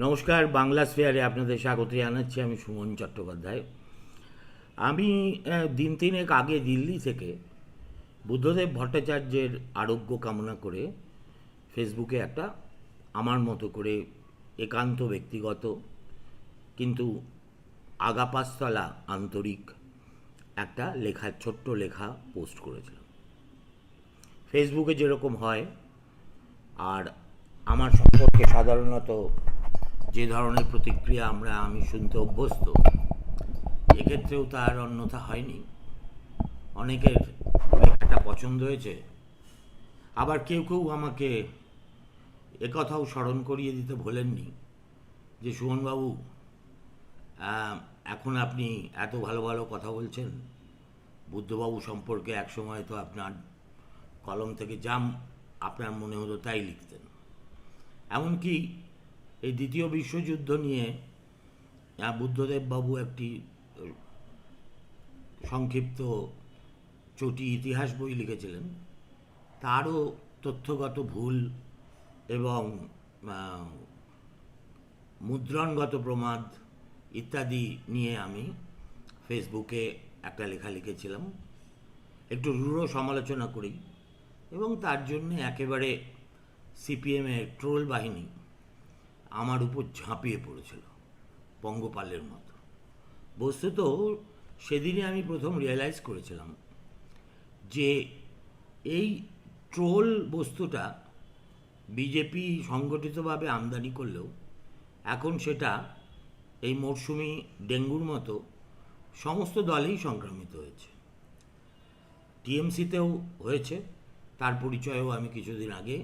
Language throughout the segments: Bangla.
নমস্কার, বাংলা স্ফেয়ারে আপনাদের স্বাগত জানাচ্ছি আমি সুমন চট্টোপাধ্যায়। আমি দিন তিনেক আগে দিল্লি থেকে বুদ্ধদেব ভট্টাচার্যের আরোগ্য কামনা করে ফেসবুকে একটা আমার মতো করে একান্ত ব্যক্তিগত কিন্তু আগাপাস্তলা আন্তরিক একটা লেখা, ছোট্ট লেখা পোস্ট করেছিলাম। ফেসবুকে যেরকম হয়, আর আমার সম্পর্কে সাধারণত যে ধরনের প্রতিক্রিয়া আমরা, আমি শুনতে অভ্যস্ত, এক্ষেত্রেও তার অন্যথা হয়নি। অনেকের লেখাটা পছন্দ হয়েছে। আবার কেউ কেউ আমাকে একথাও স্মরণ করিয়ে দিতে ভোলেননি যে, সুমনবাবু এখন আপনি এত ভালো ভালো কথা বলছেন। বুদ্ধবাবু সম্পর্কে একসময় তো আপনার কলম থেকে জাম, আপনার মনে হতো তাই লিখতেন। এমনকি এই দ্বিতীয় বিশ্বযুদ্ধ নিয়ে বুদ্ধদেব বাবু একটি সংক্ষিপ্ত চটি ইতিহাস বই লিখেছিলেন। তারও তথ্যগত ভুল এবং মুদ্রণগত প্রমাদ ইত্যাদি নিয়ে আমি ফেসবুকে একটা লেখা লিখেছিলাম। একটু রূঢ় সমালোচনা করি এবং তার জন্য একেবারে সিপিএমের ট্রোল বাহিনী আমার উপর ঝাঁপিয়ে পড়েছিল, পঙ্গপালের মতো। বস্তুত সেদিনই আমি প্রথম রিয়েলাইজ করেছিলাম যে এই ট্রোল বস্তুটা বিজেপি সংগঠিতভাবে আমদানি করলেও এখন সেটা এই মরশুমি ডেঙ্গুর মতো সমস্ত দলেই সংক্রামিত হয়েছে। টিএমসিতেও হয়েছে, তার পরিচয়ও আমি কিছুদিন আগে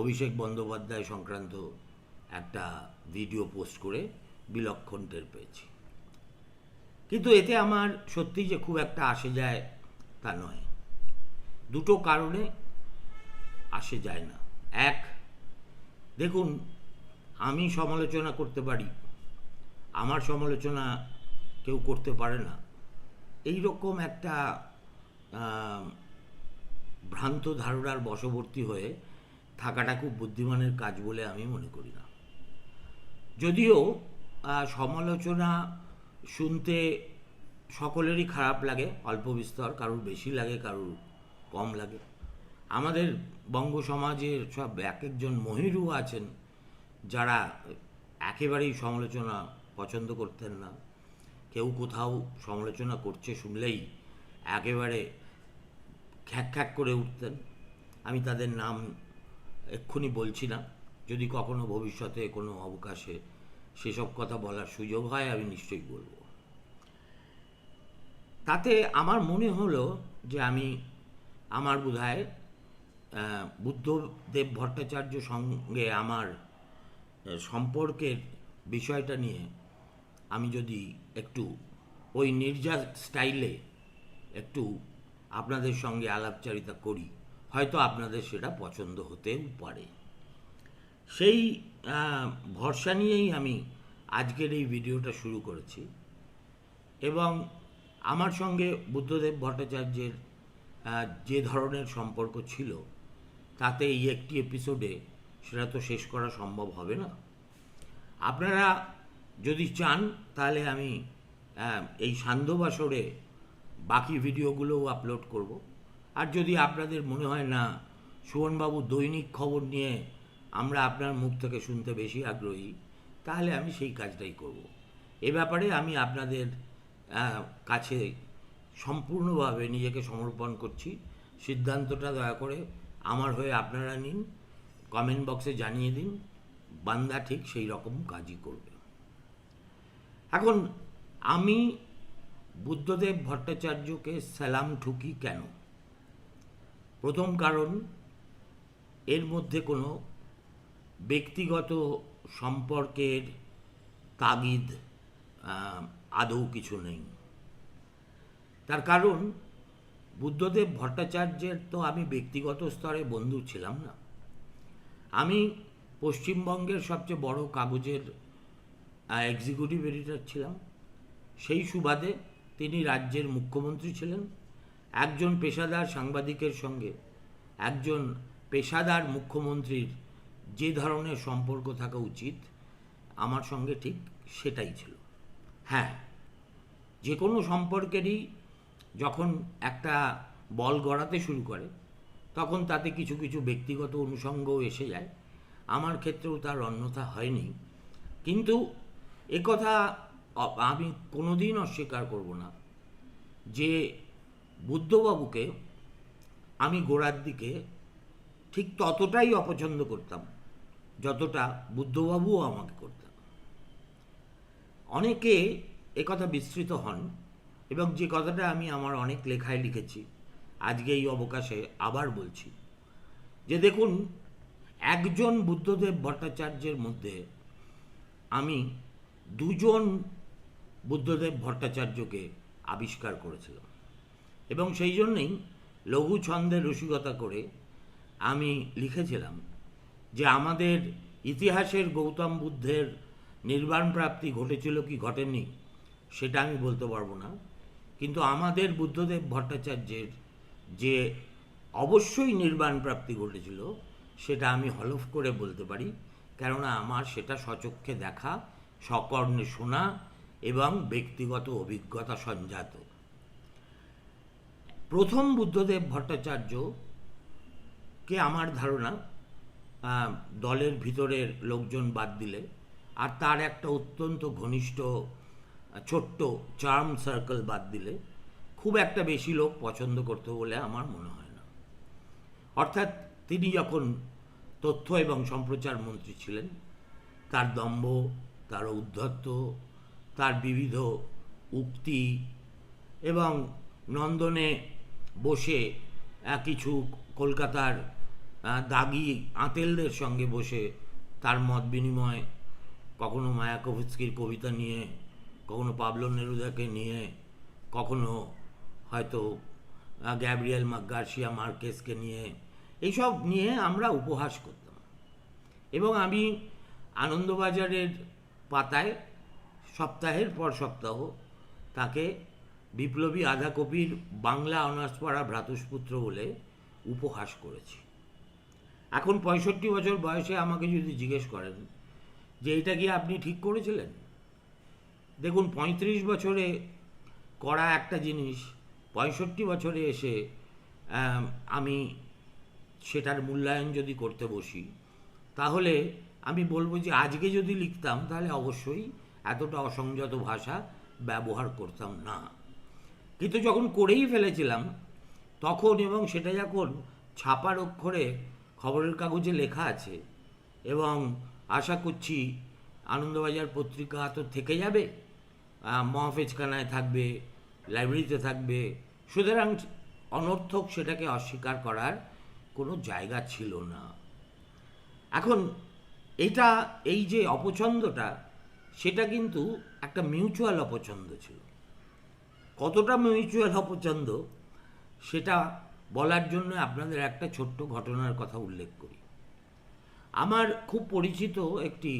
অভিষেক বন্দ্যোপাধ্যায় সংক্রান্ত একটা ভিডিও পোস্ট করে বিলক্ষণ টের পেয়েছি। কিন্তু এতে আমার সত্যি যে খুব একটা আসে যায় তা নয়। দুটো কারণে আসে যায় না। এক, দেখুন, আমি সমালোচনা করতে পারি, আমার সমালোচনা কেউ করতে পারে না। এই রকম একটা ভ্রান্ত ধারণার বশবর্তী হয়ে থাকাটা খুব বুদ্ধিমানের কাজ বলে আমি মনে করি না। যদিও সমালোচনা শুনতে সকলেরই খারাপ লাগে, অল্প বিস্তর, কারুর বেশি লাগে, কারুর কম লাগে। আমাদের বঙ্গ সমাজের সব এক একজন মহিরু আছেন, যারা একেবারেই সমালোচনা পছন্দ করতেন না। কেউ কোথাও সমালোচনা করছে শুনলেই একেবারে খ্যাক খ্যাক করে উঠতেন। আমি তাদের নাম এক্ষুনি বলছি না। যদি কখনো ভবিষ্যতে কোনো অবকাশে সেসব কথা বলার সুযোগ হয়, আমি নিশ্চয়ই বলব। তাতে আমার মনে হলো যে আমি আমার বোধ বুদ্ধদেব ভট্টাচার্য সঙ্গে আমার সম্পর্কের বিষয়টা নিয়ে আমি যদি একটু ওই নির্জা স্টাইলে একটু আপনাদের সঙ্গে আলাপচারিতা করি, হয়তো আপনাদের সেটা পছন্দ হতেও পারে। সেই ভরসা নিয়েই আমি আজকের এই ভিডিওটা শুরু করেছি। এবং আমার সঙ্গে বুদ্ধদেব ভট্টাচার্যের যে ধরনের সম্পর্ক ছিল, তাতে এই একটি এপিসোডে সেটা তো শেষ করা সম্ভব হবে না। আপনারা যদি চান, তাহলে আমি এই সান্ধ্যবাসরে বাকি ভিডিওগুলোও আপলোড করব। আর যদি আপনাদের মনে হয় না, সুমনবাবু দৈনিক খবর নিয়ে আমরা আপনার মুখ থেকে শুনতে বেশি আগ্রহী, তাহলে আমি সেই কাজটাই করব। এ ব্যাপারে আমি আপনাদের কাছে সম্পূর্ণভাবে নিজেকে সমর্পণ করছি। সিদ্ধান্তটা দয়া করে আমার হয়ে আপনারা নিন কমেন্ট বক্সে জানিয়ে দিন, বান্দা ঠিক সেই রকম কাজই করবে। এখন, আমি বুদ্ধদেব ভট্টাচার্যকে সালাম ঠুকি কেন? প্রথম কারণ, এর মধ্যে কোনো ব্যক্তিগত সম্পর্কের তাগিদ আদৌ কিছু নেই। তার কারণ, বুদ্ধদেব ভট্টাচার্যের তো আমি ব্যক্তিগত স্তরে বন্ধু ছিলাম না। আমি পশ্চিমবঙ্গের সবচেয়ে বড় কাগজের এক্সিকিউটিভ এডিটর ছিলাম। সেই সুবাদে তিনি রাজ্যের মুখ্যমন্ত্রী ছিলেন। একজন পেশাদার সাংবাদিকের সঙ্গে একজন পেশাদার মুখ্যমন্ত্রীর যে ধরনের সম্পর্ক থাকা উচিত, আমার সঙ্গে ঠিক সেটাই ছিল। হ্যাঁ যে কোনো সম্পর্কেরই যখন একটা বল গড়াতে শুরু করে, তখন তাতে কিছু কিছু ব্যক্তিগত অনুষঙ্গও এসে যায়। আমার ক্ষেত্রেও তার অন্যথা হয়নি। কিন্তু একথা অ- আমি কোনোদিন অস্বীকার করব না যে বুদ্ধবাবুকে আমি গোড়ার দিকে ঠিক ততটাই অপছন্দ করতাম। যতটা বুদ্ধবাবুও আমাকে করতেন। অনেকে একথা বিস্তৃত হন এবং যে কথাটা আমি আমার অনেক লেখায় লিখেছি, আজকে এই অবকাশে আবার বলছি যে দেখুন, একজন বুদ্ধদেব ভট্টাচার্যের মধ্যে আমি দুজন বুদ্ধদেব ভট্টাচার্যকে আবিষ্কার করেছিলাম এবং সেই জন্যেই লঘু ছন্দের রসিকতা করে আমি লিখেছিলাম যে আমাদের ইতিহাসের গৌতম বুদ্ধের নির্বাণ প্রাপ্তি ঘটেছিল কি ঘটেনি, সেটা আমি বলতে পারব না। কিন্তু আমাদের বুদ্ধদেব ভট্টাচার্যের যে অবশ্যই নির্বাণ প্রাপ্তি ঘটেছিল, সেটা আমি হলফ করে বলতে পারি। কেননা আমার সেটা সচক্ষে দেখা, সকর্ণে শোনা এবং ব্যক্তিগত অভিজ্ঞতা সঞ্জাত। প্রথম বুদ্ধদেব ভট্টাচার্য কে আমার ধারণা দলের ভিতরের লোকজন বাদ দিলে। আর তার একটা অত্যন্ত ঘনিষ্ঠ, ছোট্ট চার্ম সার্কেল বাদ দিলে খুব একটা বেশি লোক পছন্দ করতো বলে আমার মনে হয় না। অর্থাৎ তিনি যখন তথ্য এবং সম্প্রচার মন্ত্রী ছিলেন, তার দম্ভ, তার উদ্ধত্ত তার বিবিধ উক্তি এবং নন্দনে বসে কিছু কলকাতার দাগি আঁতেলদের সঙ্গে বসে তার মত বিনিময়, কখনো মায়াকোভস্কির কবিতা নিয়ে, কখনো পাবলো নেরুদাকে নিয়ে, কখনো হয়তো গ্যাব্রিয়েল গার্সিয়া মার্কেসকে নিয়ে, এইসব নিয়ে আমরা উপহাস করতাম। এবং আমি আনন্দবাজারের পাতায়, সপ্তাহের পর সপ্তাহ, তাকে বিপ্লবী আধা কপির বাংলা অনার্স পড়া ভ্রাতুষ্পুত্র বলে উপহাস করেছি। এখন পঁয়ষট্টি বছর বয়সে আমাকে যদি জিজ্ঞেস করেন যে এটা কি আপনি ঠিক করেছিলেন? দেখুন, পঁয়ত্রিশ বছরে করা একটা জিনিস, পঁয়ষট্টি বছরে এসে আমি সেটার মূল্যায়ন যদি করতে বসি, তাহলে আমি বলব যে আজকে যদি লিখতাম, তাহলে অবশ্যই এতটা অসংযত ভাষা ব্যবহার করতাম না। কিন্তু যখন করেই ফেলেছিলাম, তখন এবং সেটা যখন ছাপার অক্ষরে খবরের কাগজে লেখা আছে। এবং আশা করছি আনন্দবাজার পত্রিকা তো থেকে যাবে। মহাফেজখানায় থাকবে, লাইব্রেরিতে থাকবে। সুতরাং অনর্থক সেটাকে অস্বীকার করার কোনো জায়গা ছিল না। এখন এটা, এই যে অপছন্দটা, সেটা কিন্তু একটা মিউচুয়াল অপছন্দ ছিল। কতটা মিউচুয়াল অপছন্দ, সেটা বলার জন্য আপনাদের একটা ছোট্ট ঘটনার কথা উল্লেখ করি। আমার খুব পরিচিত একটি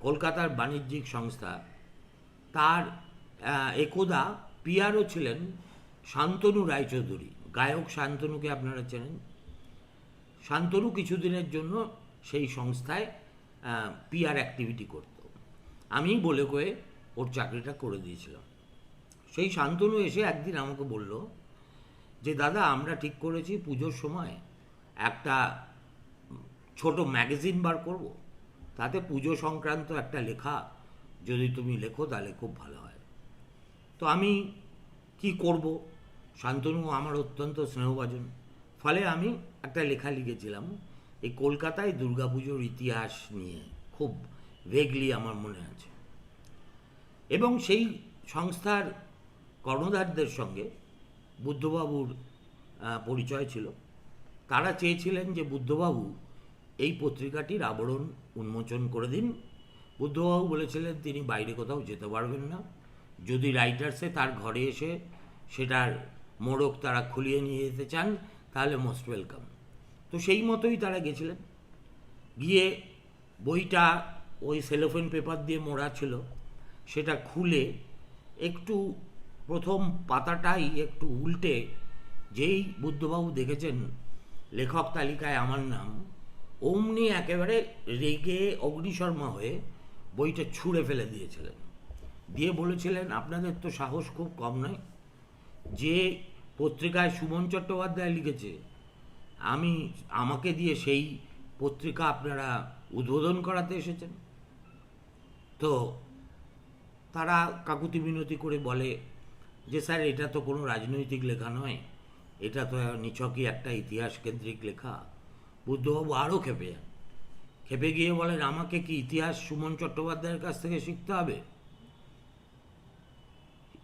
কলকাতার বাণিজ্যিক সংস্থা। তার একদা পিয়ারও ছিলেন শান্তনু রায়চৌধুরী। গায়ক শান্তনুকে আপনারা চেনেন। শান্তনু কিছুদিনের জন্য সেই সংস্থায় পিআর অ্যাক্টিভিটি করত। আমি বলে কয়ে ওর চাকরিটা করে দিয়েছিলাম। সেই শান্তনু এসে একদিন আমাকে বলল যে দাদা, আমরা ঠিক করেছি পুজোর সময় একটা ছোট ম্যাগাজিন বার করব। তাতে পুজো সংক্রান্ত একটা লেখা যদি তুমি লেখো তাহলে খুব ভালো হয়। তো আমি কি করব? শান্তনু আমার অত্যন্ত স্নেহভাজন। ফলে আমি একটা লেখা লিখেছিলাম, এই কলকাতায় দুর্গাপুজোর ইতিহাস নিয়ে। খুব ভেগলি আমার মনে আছে। এবং সেই সংস্থার কর্ণধারদের সঙ্গে বুদ্ধবাবুর পরিচয় ছিল। তারা চেয়েছিলেন যে বুদ্ধবাবু এই পত্রিকাটির আবরণ উন্মোচন করে দিন। বুদ্ধবাবু বলেছিলেন, তিনি বাইরে কোথাও যেতে পারবেন না। যদি রাইটার্সে তার ঘরে এসে সেটার মোড়ক তারা খুলিয়ে নিয়ে যেতে চান, তাহলে মোস্ট ওয়েলকাম। তো সেই মতোই তারা গেছিলেন। গিয়ে বইটা ওই সেলোফেন পেপার দিয়ে মোড়া ছিল। সেটা খুলে একটু প্রথম পাতাটাই একটু উল্টে, যেই বুদ্ধবাবু দেখেছেন লেখক তালিকায় আমার নাম, অমনি একেবারে রেগে অগ্নিশর্মা হয়ে বইটা ছুঁড়ে ফেলে দিয়েছিলেন। দিয়ে বলেছিলেন, আপনাদের তো সাহস খুব কম নয়। যে পত্রিকায় সুমন চট্টোপাধ্যায় লিখেছে, আমি, আমাকে দিয়ে সেই পত্রিকা আপনারা উদ্বোধন করাতে এসেছেন? তো তারা কাকুতি মিনতি করে বলে যে স্যার, এটা তো কোনো রাজনৈতিক লেখা নয়। এটা তো নিছকই একটা ইতিহাস কেন্দ্রিক লেখা। বুদ্ধবাবু আরও খেপে যান। খেপে গিয়ে বলেন, আমাকে কি ইতিহাস সুমন চট্টোপাধ্যায়ের কাছ থেকে শিখতে হবে?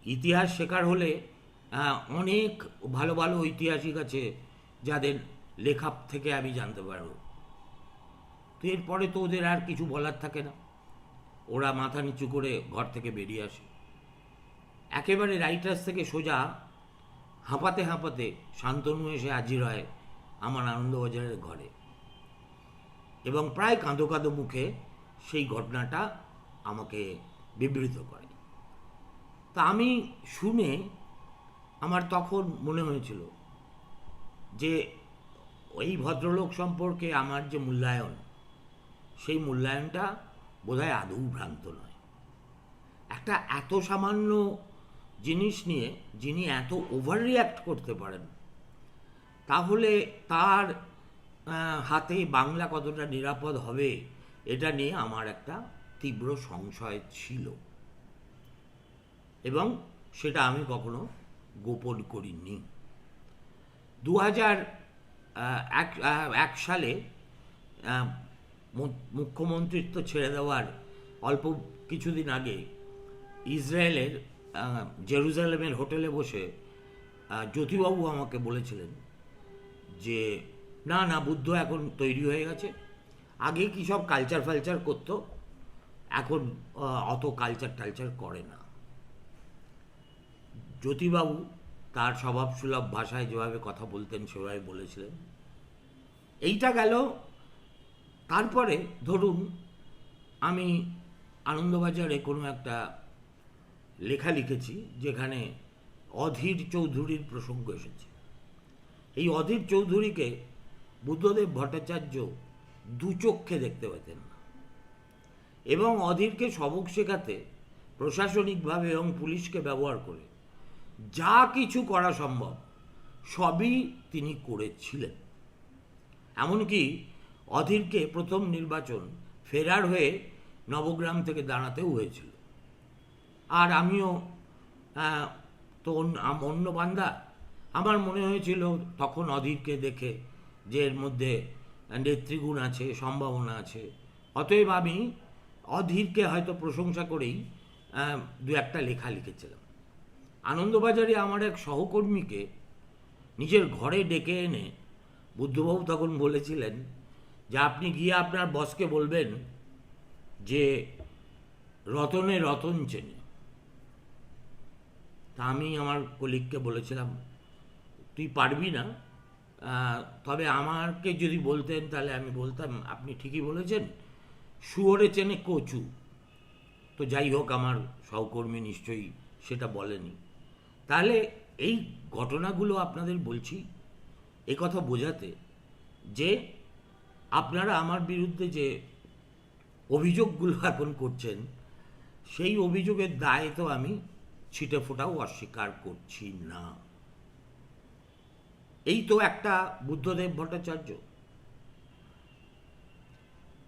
ইতিহাস শেখার হলে অনেক ভালো ভালো ঐতিহাসিক আছে যাদের লেখা থেকে আমি জানতে পারব। তো এরপরে তো ওদের আর কিছু বলার থাকে না। ওরা মাথা নিচু করে ঘর থেকে বেরিয়ে আসে। একেবারে রাইটার্স থেকে সোজা হাঁপাতে হাঁপাতে শান্তনু এসে হাজির হয় আমার আনন্দবাজারের ঘরে। এবং প্রায় কাঁদো কাঁদো মুখে সেই ঘটনাটা আমাকে বিবৃত করে। তা আমি শুনে আমার তখন মনে হয়েছিল যে ওই ভদ্রলোক সম্পর্কে আমার যে মূল্যায়ন, সেই মূল্যায়নটা বোধহয় আদৌ ভ্রান্ত নয়। একটা এত সামান্য জিনিস নিয়ে যিনি এত ওভার রিয়াক্ট করতে পারেন, তাহলে তার হাতে বাংলা কতটা নিরাপদ হবে, এটা নিয়ে আমার একটা তীব্র সংশয় ছিল। এবং সেটা আমি কখনো গোপন করিনি। দু হাজার এক সালে মুখ্যমন্ত্রিত্ব ছেড়ে দেওয়ার অল্প কিছুদিন আগে ইসরায়েলের জেরুজালেমের হোটেলে বসে জ্যোতিবাবু আমাকে বলেছিলেন যে, না না, বুদ্ধ এখন তৈরি হয়ে গেছে। আগে কি সব কালচার ফালচার করতো? এখন অত কালচার টালচার করে না। জ্যোতিবাবু তার স্বভাবসুলভ ভাষায় যেভাবে কথা বলতেন, সেভাবে বলেছিলেন। এইটা গেল। তারপরে ধরুন, আমি আনন্দবাজারে কোনো একটা লেখা লিখেছি যেখানে অধীর চৌধুরীর প্রসঙ্গ এসেছে। এই অধীর চৌধুরীকে বুদ্ধদেব ভট্টাচার্য দু চক্ষে দেখতে পেতেন না। এবং অধীরকে সবক শেখাতে প্রশাসনিকভাবে এবং পুলিশকে ব্যবহার করে যা কিছু করা সম্ভব সবই তিনি করেছিলেন। এমনকি অধীরকে প্রথম নির্বাচন ফেরার হয়ে নবগ্রাম থেকে দাঁড়াতেও হয়েছিল। আর আমিও তো অন্য- বান্দা, আমার মনে হয়েছিল তখন অধীরকে দেখে যে এর মধ্যে নেতৃগুণ আছে, সম্ভাবনা আছে। অতএব আমি অধীরকে হয়তো প্রশংসা করেই দু একটা লেখা লিখেছিলাম। আনন্দবাজারে আমার এক সহকর্মীকে নিজের ঘরে ডেকে এনে বুদ্ধবাবু তখন বলেছিলেন যে আপনি গিয়ে আপনার বসকে বলবেন যে রতনে রতন চেনে। তা আমি আমার কলিগকে বলেছিলাম, তুই পারবি না তবে আমাকে যদি বলতেন তাহলে আমি বলতাম, আপনি ঠিকই বলেছেন, শুয়োরে চেনে কচু। তো যাই হোক, আমার সহকর্মী নিশ্চয়ই সেটা বলেনি। তাহলে এই ঘটনাগুলো আপনাদের বলছি, এ কথা বোঝাতে যে আপনারা আমার বিরুদ্ধে যে অভিযোগগুলো এখন করছেন, সেই অভিযোগের দায় তো আমি ছিটে ফোটাও অস্বীকার করছি না। এই তো একটা বুদ্ধদেব ভট্টাচার্য।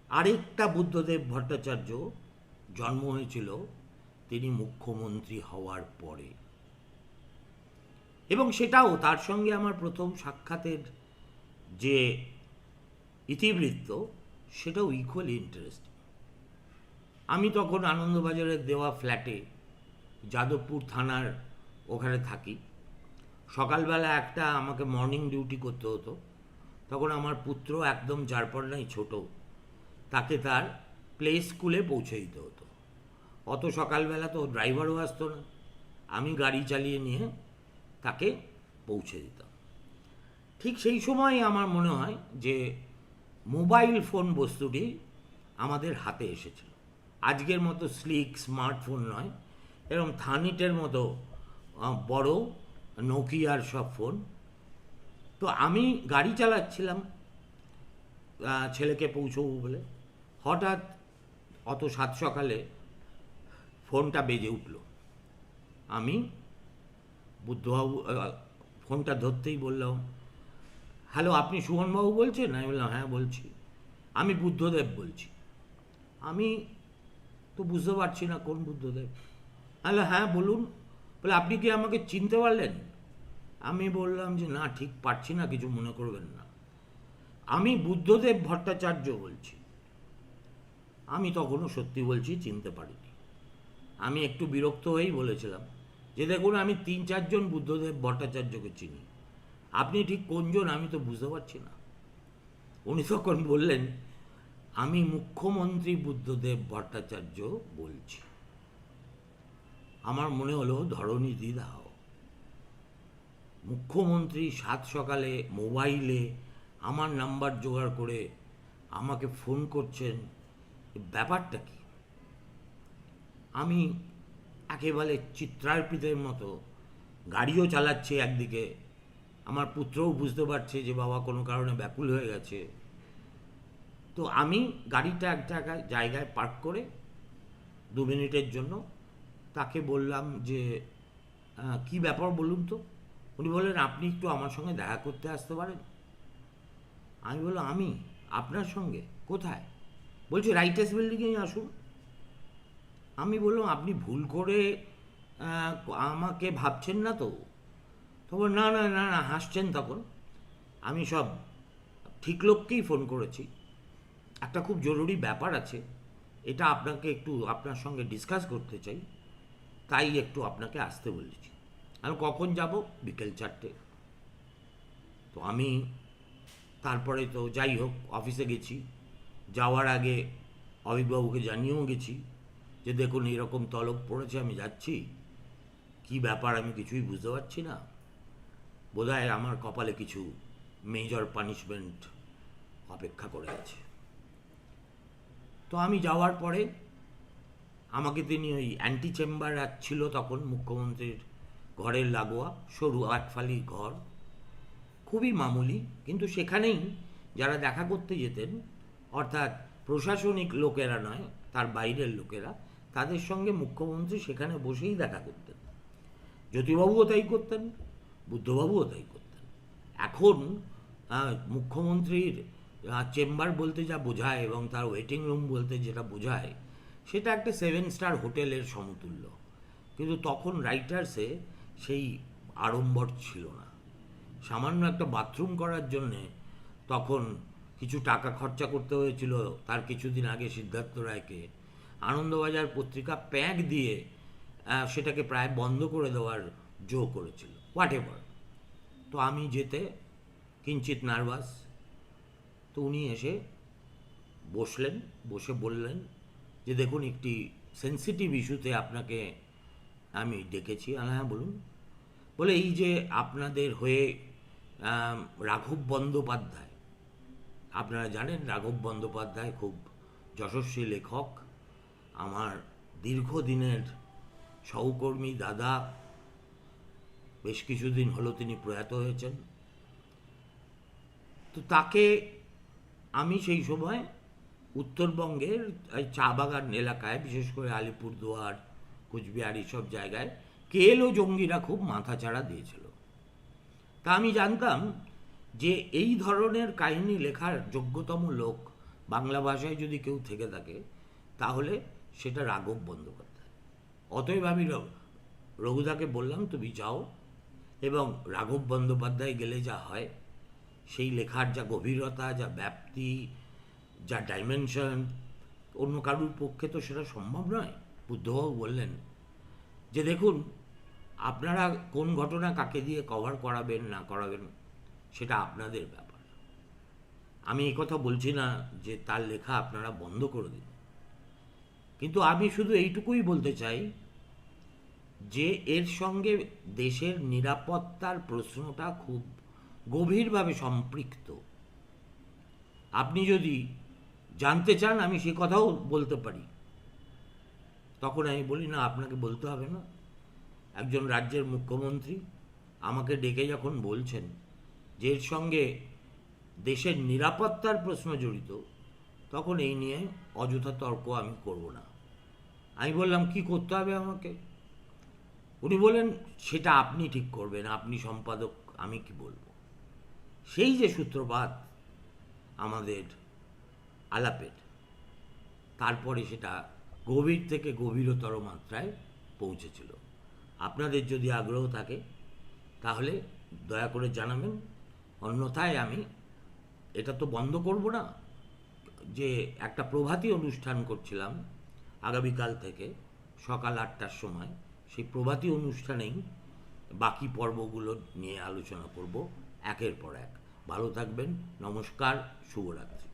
আরেকটা বুদ্ধদেব ভট্টাচার্য জন্ম হয়েছিল তিনি মুখ্যমন্ত্রী হওয়ার পরে। এবং সেটাও তার সঙ্গে আমার প্রথম সাক্ষাতের যে ইতিবৃত্ত, সেটাও ইকুয়ালি ইন্টারেস্ট আমি তখন আনন্দবাজারের দেওয়া ফ্ল্যাটে যাদবপুর থানার ওখানে থাকি। সকালবেলা একটা আমাকে মর্নিং ডিউটি করতে হতো। তখন আমার পুত্র একদম চারপন্নাই ছোট, তাকে তার প্লে স্কুলে পৌঁছে দিতে হতো। অত সকালবেলা তো ড্রাইভারও আসতো না। আমি গাড়ি চালিয়ে নিয়ে তাকে পৌঁছে দিতাম। ঠিক সেই সময় আমার মনে হয় যে মোবাইল ফোন বস্তুটি আমাদের হাতে এসেছিল। আজকের মতো স্লিক স্মার্টফোন নয়। এরকম থানিটের মতো বড় নোকিয়ার সব ফোন। তো আমি গাড়ি চালাচ্ছিলাম ছেলেকে পৌঁছবো বলে। হঠাৎ অত সাত সকালে ফোনটা বেজে উঠল। আমি বুদ্ধবাবু ফোনটা ধরতেই বললাম, হ্যালো, আপনি সুমনবাবু বলছেন? আমি বললাম হ্যাঁ বলছি। আমি বুদ্ধদেব বলছি। আমি তো বুঝতে পারছি না কোন বুদ্ধদেব। হ্যালো হ্যাঁ বলুন। বলে, আপনি কি আমাকে চিনতে পারলেন? আমি বললাম যে, না, ঠিক পারছি না, কিছু মনে করবেন না। আমি বুদ্ধদেব ভট্টাচার্য বলছি। আমি তখনও সত্যি বলছি, চিনতে পারিনি। আমি একটু বিরক্ত হয়েই বলেছিলাম যে, দেখুন, আমি তিন, চারজন বুদ্ধদেব ভট্টাচার্যকে চিনি। আপনি ঠিক কোনজন আমি তো বুঝতে পারছি না। উনি তখন বললেন, আমি মুখ্যমন্ত্রী বুদ্ধদেব ভট্টাচার্য বলছি। আমার মনে হলো, ধরণী দিদাও মুখ্যমন্ত্রী সাত সকালে মোবাইলে আমার নাম্বার জোগাড় করে আমাকে ফোন করছেন ব্যাপারটা কি? আমি একেবারে চিত্রার্পিতের মতো গাড়িও চালাচ্ছে একদিকে, আমার পুত্রও বুঝতে পারছে যে বাবা কোনো কারণে ব্যাকুল হয়ে গেছে। তো আমি গাড়িটা এক জায়গায় জায়গায় পার্ক করে দু মিনিটের জন্য তাকে বললাম যে কি ব্যাপার বলুন তো? উনি বললেন, আপনি একটু আমার সঙ্গে দেখা করতে আসতে পারেন? আমি বললাম, আমি? আপনার সঙ্গে? কোথায়? বলছি, রাইটার্স বিল্ডিংয়েই আসুন। আমি বললাম, আপনি ভুল করে আমাকে ভাবছেন না তো? তখন না না না না, হাসছেন তখন। আমি সব ঠিক লোককেই ফোন করেছি। একটা খুব জরুরি ব্যাপার আছে, এটা আপনাকে একটু আপনার সঙ্গে ডিসকাস করতে চাই। তাই একটু আপনাকে আসতে বলেছি। আমি কখন যাব? বিকেল চারটে। তো আমি তারপরে তো যাই হোক, অফিসে গেছি। যাওয়ার আগে অভিকবাবুকে জানিয়েও গেছি যে দেখুন, এরকম তলব পড়েছে, আমি যাচ্ছি। কি ব্যাপার আমি কিছুই বুঝতে পারছি না। বোধহয় আমার কপালে কিছু মেজর পানিশমেন্ট অপেক্ষা করে আছে। তো আমি যাওয়ার পরে আমাকে তিনি ওই অ্যান্টি চেম্বার ছিল তখন, মুখ্যমন্ত্রীর ঘরের লাগোয়া, সরু আটফালি ঘর, খুবই মামুলি। কিন্তু সেখানেই যারা দেখা করতে যেতেন, অর্থাৎ প্রশাসনিক লোকেরা নয়, তার বাইরের লোকেরা, তাদের সঙ্গে মুখ্যমন্ত্রী সেখানে বসেই দেখা করতেন। জ্যোতিবাবুও তাই করতেন, বুদ্ধবাবুও তাই করতেন। এখন মুখ্যমন্ত্রীর চেম্বার বলতে যা বোঝায় এবং তার ওয়েটিং রুম বলতে যেটা বোঝায় সেটা একটা সেভেন স্টার হোটেলের সমতুল্য। কিন্তু তখন রাইটার্সে সেই আড়ম্বর ছিল না। সামান্য একটা বাথরুম করার জন্যে তখন কিছু টাকা খরচা করতে হয়েছিল তার কিছুদিন আগে সিদ্ধার্থ রায়কে। আনন্দবাজার পত্রিকা প্যাক দিয়ে সেটাকে প্রায় বন্ধ করে দেওয়ার জো করেছিল। হোয়াট এভার তো আমি যেতে কিঞ্চিত নার্ভাস তো উনি এসে বসলেন, বসে বললেন যে দেখুন, একটি সেন্সিটিভ ইস্যুতে আপনাকে আমি ডেকেছি। হ্যাঁ বলুন। বলে এই যে আপনাদের হয়ে রাঘব বন্দ্যোপাধ্যায়, আপনারা জানেন রাঘব বন্দ্যোপাধ্যায় খুব যশস্বী লেখক। আমার দীর্ঘদিনের সহকর্মী দাদা, বেশ কিছুদিন হলো তিনি প্রয়াত হয়েছেন। তো তাকে আমি সেই সময় উত্তরবঙ্গের এই চা বাগান এলাকায়, বিশেষ করে আলিপুরদুয়ার, কুচবিহার, এইসব জায়গায় কেল ও জঙ্গিরা খুব মাথাচাড়া দিয়েছিল। তা আমি জানতাম যে এই ধরনের কাহিনী লেখার যোগ্যতম লোক বাংলা ভাষায় যদি কেউ থেকে থাকে, তাহলে সেটা রাঘব বন্দ্যোপাধ্যায়। অতএব আমি রঘুদাকে বললাম, তুমি যাও এবং রাঘব বন্দ্যোপাধ্যায় গেলে যা হয়, সেই লেখার যা গভীরতা, যা ব্যাপ্তি যা ডাইমেনশন অন্য কারুর পক্ষে তো সেটা সম্ভব নয়, বুদ্ধবাবু বললেন। যে দেখুন, আপনারা কোন ঘটনা কাকে দিয়ে কভার করাবেন, না করাবেন, সেটা আপনাদের ব্যাপার। আমি কথা বলছি না যে তার লেখা আপনারা বন্ধ করে দিন। কিন্তু আমি শুধু এইটুকুই বলতে চাই যে এর সঙ্গে দেশের নিরাপত্তার প্রশ্নটা খুব গভীরভাবে সম্পৃক্ত। আপনি যদি জানতে চান, আমি সে কথাও বলতে পারি। তখন আমি বলি, না, আপনাকে বলতে হবে না। একজন রাজ্যের মুখ্যমন্ত্রী আমাকে ডেকে যখন বলছেন যে এর সঙ্গে দেশের নিরাপত্তার প্রশ্ন জড়িত, তখন এই নিয়ে অযথা তর্ক আমি করব না। আমি বললাম, কি করতে হবে আমাকে? উনি বললেন, সেটা আপনি ঠিক করবেন, আপনি সম্পাদক, আমি কি বলব? সেই যে সূত্রপাত আমাদের আলাপের। তারপরে সেটা গভীর থেকে গভীরতর মাত্রায় পৌঁছেছিল। আপনাদের যদি আগ্রহ থাকে, তাহলে দয়া করে জানাবেন। অন্যথায় আমি এটা তো বন্ধ করব না। যে একটা প্রভাতী অনুষ্ঠান করছিলাম আগামীকাল থেকে সকাল আটটার সময়, সেই প্রভাতী অনুষ্ঠানেই বাকি পর্বগুলো নিয়ে আলোচনা করব একের পর এক। ভালো থাকবেন, নমস্কার, শুভরাত্রি।